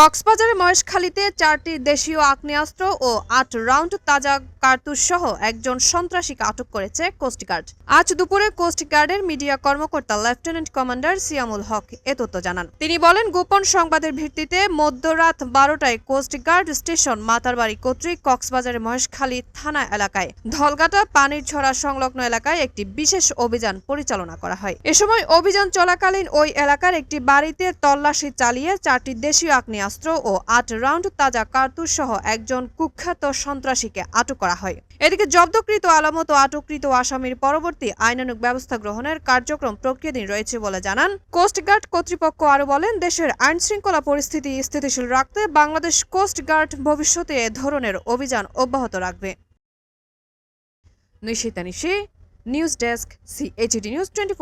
কক্সবাজারের মহেশখালীতে চারটি দেশীয় আগ্নেয়াস্ত্র ও আট রাউন্ড তাজা কার্তুজ সহ একজন সন্ত্রাসীকে আটক করেছে কোস্টগার্ড আজ দুপুরে কোস্টগার্ডের মিডিয়া কর্মকর্তা লেফটেন্যান্ট কমান্ডার সিয়ামুল হক এ তথ্য জানান। তিনি বলেন, গোপন সংবাদের ভিত্তিতে মধ্যরাত বারোটায় কোস্টগার্ড স্টেশন মাতারবাড়ি কর্তৃক কক্সবাজারের মহেশখালী থানা এলাকায় ধলগাটা পানির ছড়া সংলগ্ন এলাকায় একটি বিশেষ অভিযান পরিচালনা করা হয়। এ সময় অভিযান চলাকালীন ওই এলাকার একটি বাড়িতে তল্লাশি চালিয়ে চারটি দেশীয় আগ্নেয়াস্ত্র ও আট রাউন্ড তাজা কার্তুজ সহ একজন কুখ্যাত সন্ত্রাসীকে আটক করা হয়। এদিকে জব্দকৃত আলামত আটককৃত আসামির পরবর্তী আইনানুগ ব্যবস্থা গ্রহণের কার্যক্রম প্রক্রিয়াধীন রয়েছে বলে জানান। কোস্টগার্ড কর্তৃপক্ষ আরও বলেন, দেশের আইন শৃঙ্খলা পরিস্থিতি স্থিতিশীল রাখতে বাংলাদেশ কোস্টগার্ড ভবিষ্যতে এ ধরনের অভিযান অব্যাহত রাখবে। Nishita Nishi, news desk CHD news twenty